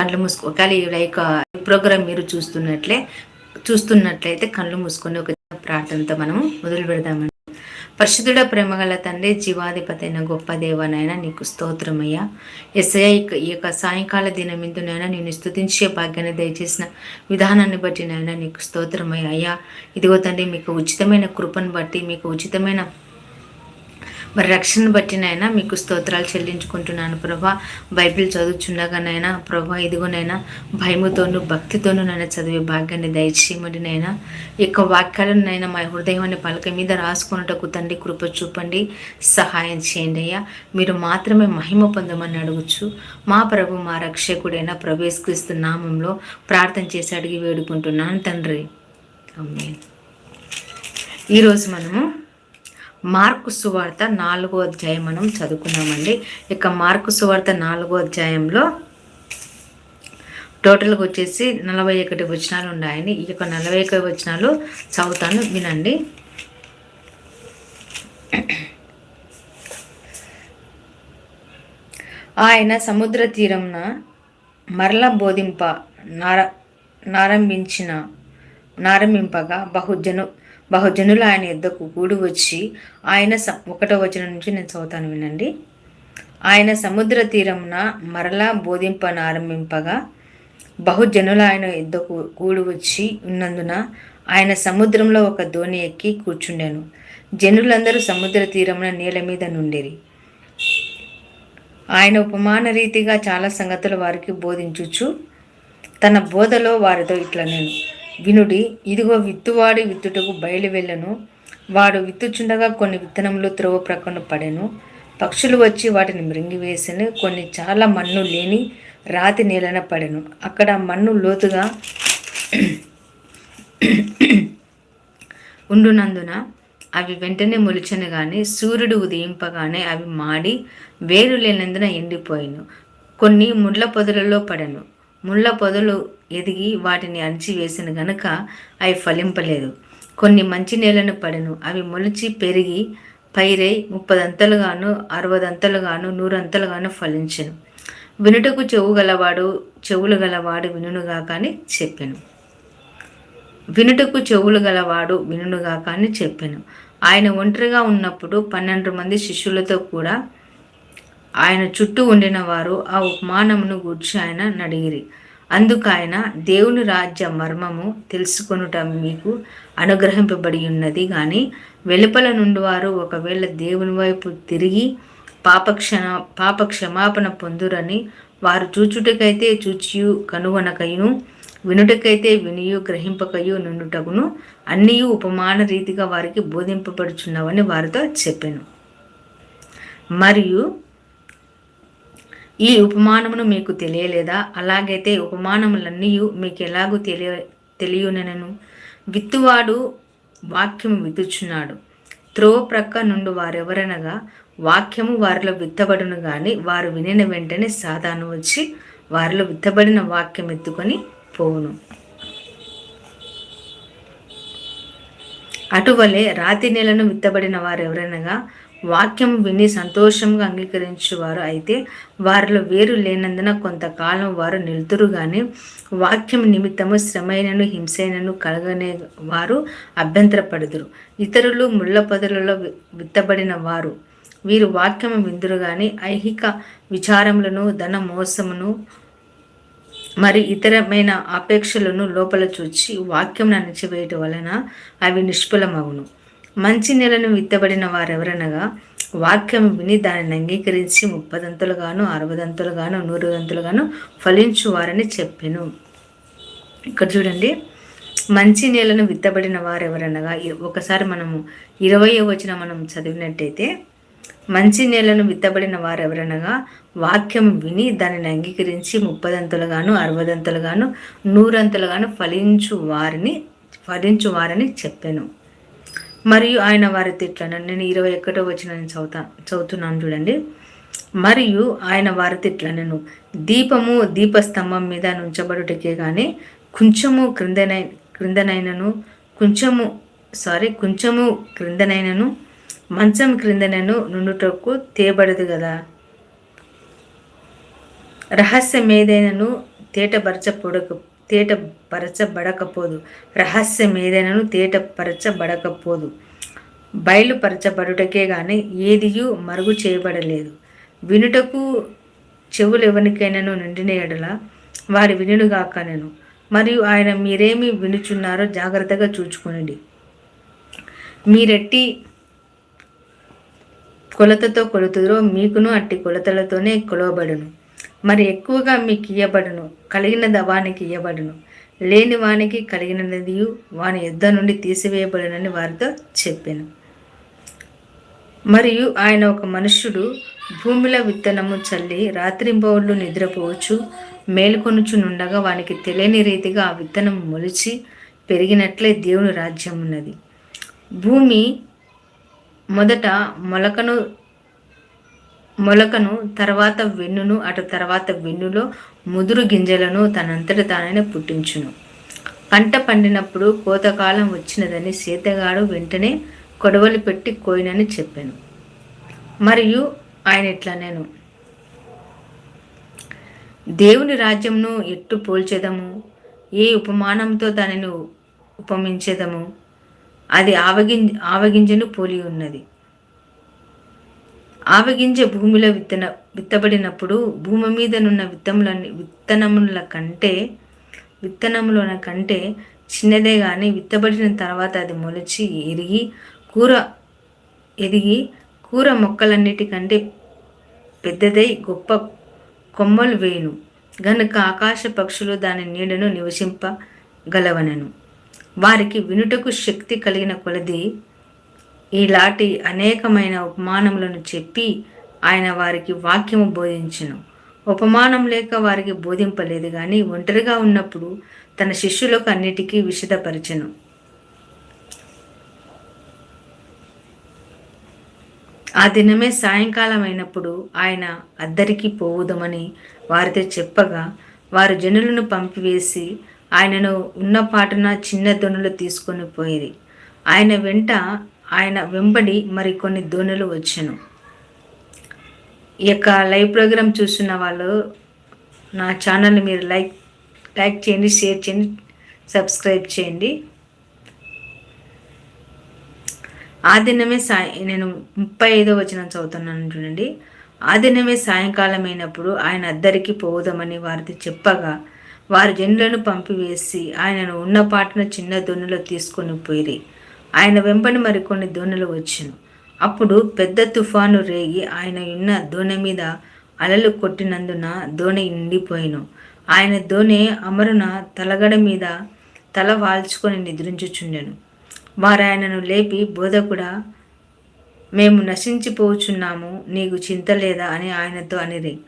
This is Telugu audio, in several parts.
కళ్ళు మూసుకో ఒకవేళ లైక్ ప్రోగ్రామ్ మీరు చూస్తున్నట్లే చూస్తున్నట్లయితే కళ్ళు మూసుకొని ఒక ప్రార్థనతో మనము మొదలు పెడదామండి. పరిశుద్ధుడ ప్రేమగల తండ్రి జీవాధిపతి అయిన గొప్ప దేవనైనా నీకు స్తోత్రమయ్యా. ఎస్ఐ ఈ యొక్క సాయంకాల దినమిందునైనా నేను స్తుతించే భాగ్యాన్ని దయచేసిన విధానాన్ని బట్టి నైనా నీకు స్తోత్రమయ్యా. అయ్యా ఇదిగో తండ్రి మీకు ఉచితమైన కృపను బట్టి మీకు ఉచితమైన మరి రక్షణ బట్టినైనా మీకు స్తోత్రాలు చెల్లించుకుంటున్నాను ప్రభా. బైబిల్ చదువుచుండగానైనా ప్రభా ఇదిగోనైనా భయముతోనూ భక్తితోనూ నైనా చదివే భాగ్యాన్ని దయచేయమని నైనా ఈ యొక్క వాక్యాలను నైనా మా హృదయాన్ని పలక మీద రాసుకున్నటకు తండ్రి కృప చూపండి సహాయం చేయండి అయ్యా. మీరు మాత్రమే మహిమ పొందమని అడుగుచు. మా ప్రభు మా రక్షకుడైన ప్రవేశిస్తు నామంలో ప్రార్థన చేసి అడిగి వేడుకుంటున్నాను తండ్రి. అమ్మే ఈరోజు మనము మార్కు సువార్త నాలుగో అధ్యాయం మనం చదువుకున్నామండి. ఇక మార్కు సువార్త నాలుగో అధ్యాయంలో టోటల్గా వచ్చేసి నలభై ఒకటి వచనాలు ఉన్నాయని ఈ యొక్క నలభై ఒకటి వచనాలు చదువుతాను వినండి. ఆయన సముద్ర తీరంన మరల బోధింప నార నారంభించిన నారంభింపగా బహుజను బహుజనులు ఆయన యుద్ధకు కూడి వచ్చి ఆయన ఒకటో వచనం నుంచి నేను చదువుతాను వినండి. ఆయన సముద్ర తీరమున మరలా బోధింపనారంభింపగా బహుజనులు ఆయన యుద్ధకు కూడి వచ్చి ఉన్నందున ఆయన సముద్రంలో ఒక దోణి ఎక్కి కూర్చుండెను. జనులందరూ సముద్ర తీరమున నీళ్ళ మీద నుండిరి. ఆయన ఉపమాన రీతిగా చాలా సంగతులు వారికి బోధించుచు తన బోధలో వారితో ఇట్లా నేను వినుడి ఇదిగో విత్తువాడి విత్తుటకు బయలు వెళ్ళను. వాడు విత్తుచుండగా కొన్ని విత్తనములు త్రోవ ప్రక్కన పడెను. పక్షులు వచ్చి వాటిని మృంగివేసిన కొన్ని చాలా మన్ను లేని రాతి నేలన పడెను. అక్కడ మన్ను లోతుగా ఉండునందున అవి వెంటనే మొలిచను కానీ సూర్యుడు ఉదయింపగానే అవి మాడి వేరు లేనందున ఎండిపోయాను. కొన్ని ముళ్ళ పొదలలో పడెను. ముళ్ళ పొదలు ఎదిగి వాటిని అణిచివేసిన గనుక అవి ఫలింపలేదు. కొన్ని మంచి నేలను పడను. అవి మొలిచి పెరిగి పైరై ముప్పదంతలుగాను అరవదంతలుగాను నూరంతలుగాను ఫలించను. వినుటకు చెవు గలవాడు చెవులు గలవాడు వినునుగా కానీ చెప్పాను. వినుటకు చెవులు గలవాడు వినునుగా కానీ చెప్పాను. ఆయన ఒంటరిగా ఉన్నప్పుడు పన్నెండు మంది శిష్యులతో కూడా ఆయన చుట్టూ ఉండిన వారు ఆ ఉపమానమును గూర్చి ఆయన నడిగిరి. అందుకు ఆయన దేవుని రాజ్య మర్మము తెలుసుకొనుట మీకు అనుగ్రహింపబడి ఉన్నది కానీ వెలుపల నుండి వారు ఒకవేళ దేవుని వైపు తిరిగి పాపక్షణ పాప క్షమాపణ పొందురని వారు చూచుటకైతే చూచియు కనుగొనకయును వినుటకైతే వినియు గ్రహింపకయు నుండుటకును అన్నీ ఉపమాన రీతిగా వారికి బోధింపబడుచున్నవని వారితో చెప్పాను. మరియు ఈ ఉపమానమును మీకు తెలియలేదా? అలాగైతే ఉపమానములన్నీ మీకు ఎలాగూ తెలియ తెలియనను విత్తువాడు వాక్యము విత్తుచున్నాడు. త్రోవ ప్రక్క నుండి వారెవరనగా వాక్యము వారిలో విత్తబడును కానీ వారు వినిన వెంటనే సాధాను వచ్చి వారిలో విత్తబడిన వాక్యం ఎత్తుకొని పోవును. అటువలే రాతి నెలను విత్తబడిన వారు ఎవరనగా వాక్యం విని సంతోషంగా అంగీకరించేవారు అయితే వారిలో వేరు లేనందున కొంతకాలం వారు నిలుతురు కానీ వాక్యం నిమిత్తము శ్రమైనను హింసైనను కలగనే వారు అభ్యంతరపడుదురు. ఇతరులు ముళ్ళ పొదలలో విత్తబడిన వారు వీరు వాక్యము విందురు కానీ ఐహిక విచారములను ధన మోసమును మరి ఇతరమైన అపేక్షలను లోపల చూచి వాక్యం అణచివేయటం వలన అవి నిష్ఫలమవును మంచి నెలను విత్తబడిన వారెవరనగా వాక్యం విని దానిని అంగీకరించి ముప్పదంతులుగాను అరవదంతులుగాను నూరుదంతులుగాను ఫలించు వారని చెప్పెను. ఇక్కడ చూడండి. మంచి నేలను విత్తబడిన వారెవరనగా ఒకసారి మనము ఇరవై వచ్చిన మనం చదివినట్టయితే మంచి నేలను విత్తబడిన వారెవరనగా వాక్యం విని దానిని అంగీకరించి ముప్పదంతులుగాను అరవదంతులుగాను నూరంతులుగాను ఫలించు వారిని ఫలించు వారని చెప్పాను. మరియు ఆయన వారి తిట్లను నేను ఇరవై ఒకటో వచ్చిన నేను చదువుతా చదువుతున్నాను చూడండి. మరియు ఆయన వారి తిట్లనను దీపము దీపస్తంభం మీద నుంచబడుటకే కానీ కొంచెము క్రిందనై క్రిందనైనను కొంచెము సారీ కొంచెము క్రిందనైనను మంచం క్రిందనను నుండుటకు తేబడదు కదా రహస్యమేదైనను ఏదైనను తేటపరచబడకపోదు. రహస్యం ఏదైనాను తేటపరచబడకపోదు. బయలుపరచబడుటకే గాని ఏదియు మరుగు చేయబడలేదు. వినుటకు చెవులు ఎవరికైనాను నిండిన ఎడల వారి వినుగాక నేను మరియు ఆయన మీరేమి వినుచున్నారో జాగ్రత్తగా చూచుకొనిడి. మీరెట్టి కొలతతో కొలుతురో మీకును అట్టి కొలతలతోనే కొలవబడును. మరి ఎక్కువగా మీకు ఇయ్యబడును కలిగిన వానికి ఇయ్యబడును. లేని వానికి కలిగినది వాని యుద్ధ నుండి తీసివేయబడునని వారితో చెప్పాను. మరియు ఆయన ఒక మనుష్యుడు భూమిలో విత్తనము చల్లి రాత్రింబౌళ్ళు నిద్రపోవచ్చు మేలుకొనుచునుండగా వానికి తెలియని రీతిగా ఆ విత్తనం మొలిచి పెరిగినట్లే దేవుని రాజ్యం ఉన్నది భూమి మొదట మొలకను మొలకను తర్వాత వెన్నును అటు తర్వాత వెన్నులో ముదురు గింజలను తనంతట తానైనా పుట్టించును. పంట పండినప్పుడు కోతకాలం వచ్చినదని సీతగాడు వెంటనే కొడవలు పెట్టి కోయినని చెప్పాను. మరియు ఆయన ఇట్లా నేను దేవుని రాజ్యంను ఎట్టు పోల్చేదము? ఏ ఉపమానంతో దానిని ఉపమించేదము? అది ఆవగిం ఆవగింజను పోలి ఉన్నది. ఆవగింజ భూమిలో విత్తన విత్తబడినప్పుడు భూమి మీదనున్న విత్తములన్నీ విత్తనముల కంటే విత్తనములన కంటే చిన్నదే కానీ విత్తబడిన తర్వాత అది మొలిచి ఎరిగి కూర ఎదిగి కూర మొక్కలన్నిటికంటే పెద్దదై గొప్ప కొమ్మలు వేయును. గనుక ఆకాశ పక్షులు దాని నీడను నివసింపగలవనను వారికి వినుటకు శక్తి కలిగిన కొలది ఈలాటి అనేకమైన ఉపమానములను చెప్పి ఆయన వారికి వాక్యము బోధించును. ఉపమానం లేక వారికి బోధింపలేదు కానీ ఒంటరిగా ఉన్నప్పుడు తన శిష్యులకు అన్నిటికీ విషదపరచను. ఆ దినమే సాయంకాలం అయినప్పుడు ఆయన అద్దరికి పోవుదమని వారితో చెప్పగా వారు జనులను పంపివేసి ఆయనను ఉన్న పాటన చిన్న దొనులు తీసుకొని పోయేది ఆయన వెంట ఆయన వెంబడి మరికొన్ని దోణులు వచ్చాను. ఈ యొక్క లైవ్ ప్రోగ్రామ్ చూస్తున్న వాళ్ళు నా ఛానల్ని మీరు లైక్ లైక్ చేయండి షేర్ చేయండి సబ్స్క్రైబ్ చేయండి. ఆ దినమే సాయ నేను ముప్పై ఐదో వచనం చదువుతున్నాను చూడండి. ఆ దినమే సాయంకాలం అయినప్పుడు ఆయన అద్దరికి పోదామని వారితో చెప్పగా వారి జనులను పంపివేసి ఆయనను ఉన్న పాటను చిన్న దొన్నులో తీసుకొని పోయి ఆయన వెంబడి మరికొన్ని దోణులు వచ్చును. అప్పుడు పెద్ద తుఫాను రేగి ఆయన ఉన్న దోణె మీద అలలు కొట్టినందున దోణి నిండిపోయిను. ఆయన దోణి అమరున తలగడ మీద తల వాల్చుకొని నిద్రించుచుండెను. వారు ఆయనను లేపి బోధకుడా మేము నశించిపోచున్నాము నీకు చింత లేదా అని ఆయనతో అనిరి.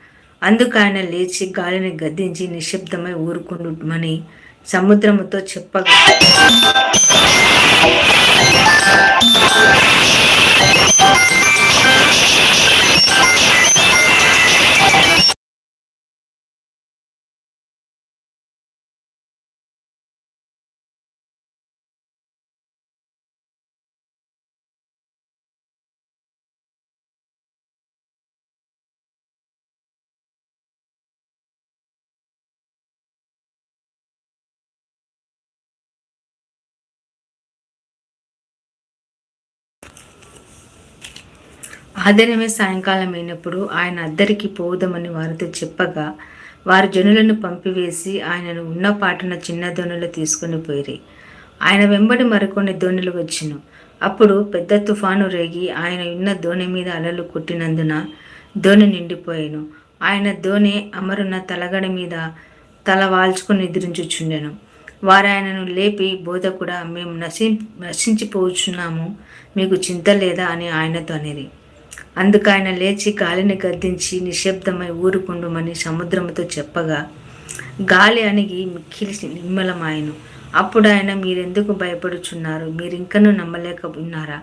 అందుకు ఆయన లేచి గాలిని గద్దించి నిశ్శబ్దమై ఊరుకుండుమని సముద్రముతో చెప్పగా ఆదినమే సాయంకాలం అయినప్పుడు ఆయన అద్దరికి పోదామని వారితో చెప్పగా వారు జనులను పంపివేసి ఆయనను ఉన్న పాటన చిన్న దోణులు తీసుకుని పోయి ఆయన వెంబడి మరికొన్ని దోణులు వచ్చిను. అప్పుడు పెద్ద తుఫాను రేగి ఆయన ఉన్న దోణి మీద అలలు కొట్టినందున దోణి నిండిపోయాను. ఆయన దోణి అమరున్న తలగడ మీద తల వాల్చుకుని నిద్రించుచుండెను వారు ఆయనను లేపి బోధకుడా మేము నశి నశించిపోచున్నాము. మీకు చింత లేదా? అని ఆయనతో అనేది అందుకు ఆయన లేచి గాలిని గద్దించి నిశ్శబ్దమై ఊరుకుండుమని సముద్రముతో చెప్పగా గాలి అణిగి మిక్కిలి నిమ్మలమాయను అప్పుడు ఆయన మీరెందుకు భయపడుచున్నారు? మీరింకనూ నమ్మలేక ఉన్నారా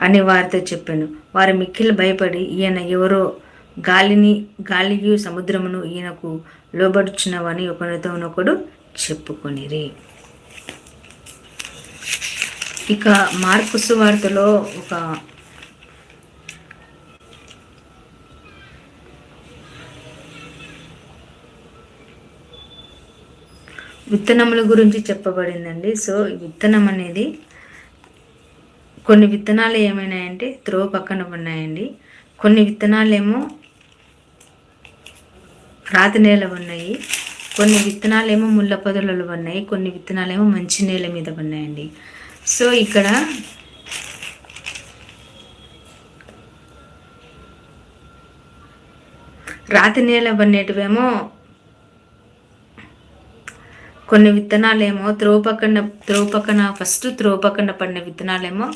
అని వారితో చెప్పాను. వారు మిక్కిలి భయపడి ఈయన ఎవరో? గాలిని గాలియు సముద్రమును ఈయనకు లోబడుచున్నవని ఒకరితో ఒకడు చెప్పుకొనిరి. ఇక మార్కుసు సువార్తలో ఒక విత్తనముల గురించి చెప్పబడిందండి. సో విత్తనం అనేది కొన్ని విత్తనాలు ఏమైనాయంటే త్రోవ పక్కన ఉన్నాయండి. కొన్ని విత్తనాలు ఏమో రాతి నేల ఉన్నాయి. కొన్ని విత్తనాలు ఏమో ముళ్ళ పొదలలో ఉన్నాయి. కొన్ని విత్తనాలు ఏమో మంచి నేల మీద ఉన్నాయండి. సో ఇక్కడ రాతి నేల పడినటివేమో కొన్ని విత్తనాలేమో త్రో పక్కన త్రోవ పక్కన ఫస్ట్ త్రో పక్కన పడిన విత్తనాలేమో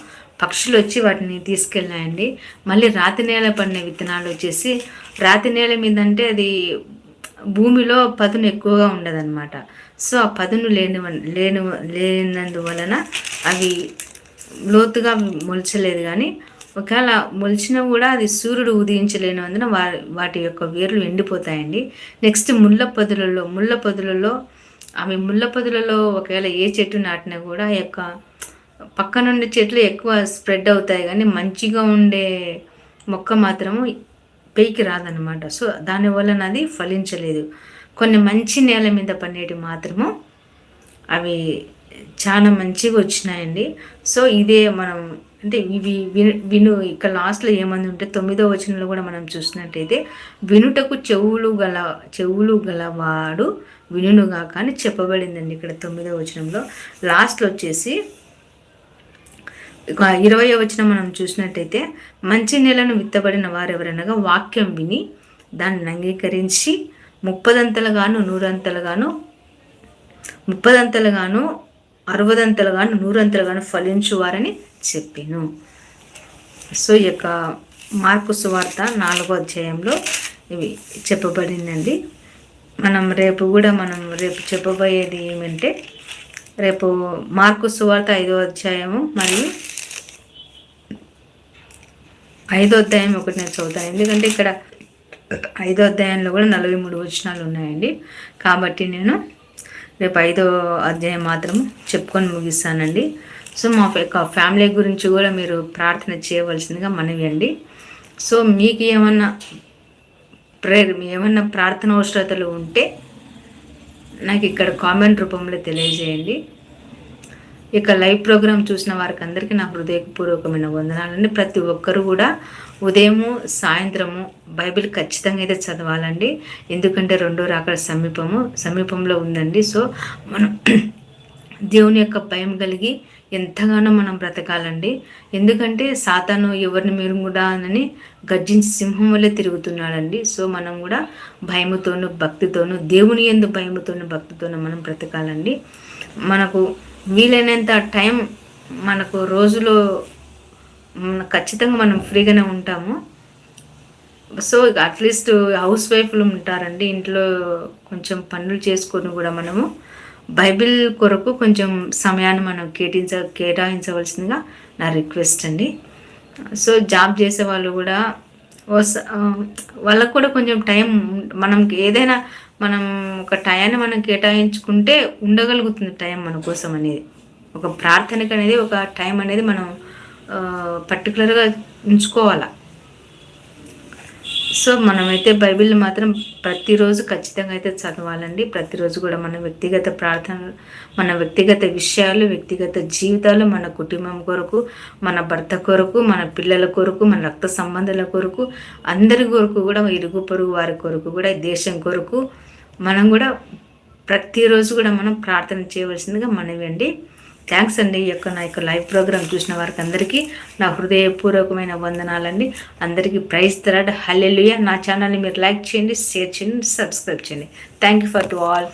పక్షులు వచ్చి వాటిని తీసుకెళ్ళాయండి. మళ్ళీ రాతి నేల పడిన విత్తనాలు వచ్చేసి రాతి నేల మీద అంటే అది భూమిలో పదును ఎక్కువగా ఉండదన్నమాట. సో ఆ పదును లేని లేని లేనందువలన అవి లోతుగా మొలచలేదు కానీ ఒకవేళ మొలిచినా కూడా అది సూర్యుడు ఉదయించలేనందున వా వాటి యొక్క వేర్లు ఎండిపోతాయండి. నెక్స్ట్ ముళ్ళ పొదులలో ముళ్ళ పొదులలో అవి ముళ్ళ పొదులలో ఒకవేళ ఏ చెట్టు నాటినా కూడా ఆ యొక్క పక్కనుండే చెట్లు ఎక్కువ స్ప్రెడ్ అవుతాయి కానీ మంచిగా ఉండే మొక్క మాత్రము పెయికి రాదనమాట సో దానివల్ల అది ఫలించలేదు. కొన్ని మంచి నేల మీద పనేటి మాత్రము అవి చాలా మంచిగా వచ్చినాయండి. సో ఇదే మనం అంటే ఇవి విను విను ఇక్కడ లాస్ట్లో ఏమంది ఉంటే తొమ్మిదో వచనంలో కూడా మనం చూసినట్టయితే వినుటకు చెవులు గల చెవులు గలవాడు వినుగా కానీ చెప్పబడిందండి ఇక్కడ తొమ్మిదో వచనంలో. లాస్ట్లో వచ్చేసి ఇరవై వచ్చిన మనం చూసినట్టయితే మంచి నెలను విత్తబడిన వారు ఎవరనగా వాక్యం విని దాన్ని అంగీకరించి ముప్పదంతలుగాను నూరంతలుగాను ముప్పదంతలుగాను అరవదంతలుగాను నూరంతలుగాను ఫలించువారని చెప్పాను. సో ఈ యొక్క మార్కు సువార్త నాలుగో అధ్యాయంలో ఇవి చెప్పబడిందండి మనం రేపు కూడా మనం రేపు చెప్పబోయేది ఏమంటే రేపు మార్కు సువార్త ఐదో అధ్యాయము మరియు ఐదో అధ్యాయం ఒకటి నేను చదువుతాను ఎందుకంటే ఇక్కడ ఐదో అధ్యాయంలో కూడా నలభై మూడు వచనాలు ఉన్నాయండి. కాబట్టి నేను రేపు ఐదో అధ్యాయం మాత్రం చెప్పుకొని ముగిస్తానండి. సో మా యొక్క ఫ్యామిలీ గురించి కూడా మీరు ప్రార్థన చేయవలసిందిగా మనవి అండి. సో మీకు ఏమన్నా ప్రేయర్ ఏమన్నా ప్రార్థన అవసరతలు ఉంటే నాకు ఇక్కడ కామెంట్ రూపంలో తెలియజేయండి. ఇక లైవ్ ప్రోగ్రామ్ చూసిన వారికి అందరికీ నా హృదయపూర్వకమైన వందనాలండి. ప్రతి ఒక్కరు కూడా ఉదయము సాయంత్రము బైబిల్ ఖచ్చితంగా అయితే చదవాలండి. ఎందుకంటే రెండో రాకడ సమీపము సమీపంలో ఉందండి. సో మనం దేవుని యొక్క భయం కలిగి ఎంతగానో మనం బ్రతకాలండి. ఎందుకంటే సాతాను ఎవరిని మీరు కూడా అని గర్జించి సింహం వల్లే తిరుగుతున్నాడండి. సో మనం కూడా భయముతోనూ భక్తితోనూ దేవుని ఎందు భయముతోనూ భక్తితోనూ మనం బ్రతకాలండి. మనకు వీలైనంత టైం మనకు రోజులో ఖచ్చితంగా మనం ఫ్రీగానే ఉంటాము. సో అట్లీస్ట్ హౌస్ వైఫ్లు ఉంటారండి. ఇంట్లో కొంచెం పనులు చేసుకొని కూడా మనము బైబిల్ కొరకు కొంచెం సమయాన్ని మనం కేటాయించ కేటాయించవలసిందిగా నా రిక్వెస్ట్ అండి. సో జాబ్ చేసే వాళ్ళు కూడా వాళ్ళకు కూడా కొంచెం టైం మనం ఏదైనా మనం ఒక టయాన్ని మనం కేటాయించుకుంటే ఉండగలుగుతుంది టైం మన కోసం అనేది. ఒక ప్రార్థనకు అనేది ఒక టైం అనేది మనం పర్టికులర్గా ఉంచుకోవాలా. సో మనమైతే బైబిల్ మాత్రం ప్రతిరోజు ఖచ్చితంగా అయితే చదవాలండి. ప్రతిరోజు కూడా మన వ్యక్తిగత ప్రార్థన మన వ్యక్తిగత విషయాలు వ్యక్తిగత జీవితాలు మన కుటుంబం కొరకు మన భర్త కొరకు మన పిల్లల కొరకు మన రక్త సంబంధాల కొరకు అందరి కొరకు కూడా ఇరుగు పొరుగు వారి కొరకు కూడా దేశం కొరకు మనం కూడా ప్రతిరోజు కూడా మనం ప్రార్థన చేయవలసిందిగా మనవి అండి. థ్యాంక్స్ అండి. ఈ యొక్క నా యొక్క లైవ్ ప్రోగ్రామ్ చూసిన వారికి అందరికీ నా హృదయపూర్వకమైన వందనాలండి. అందరికీ ప్రైజ్ తరాడ్ హల్లెలుయ నా ఛానల్ని మీరు లైక్ చేయండి షేర్ చేయండి సబ్స్క్రైబ్ చేయండి. Thank you for to all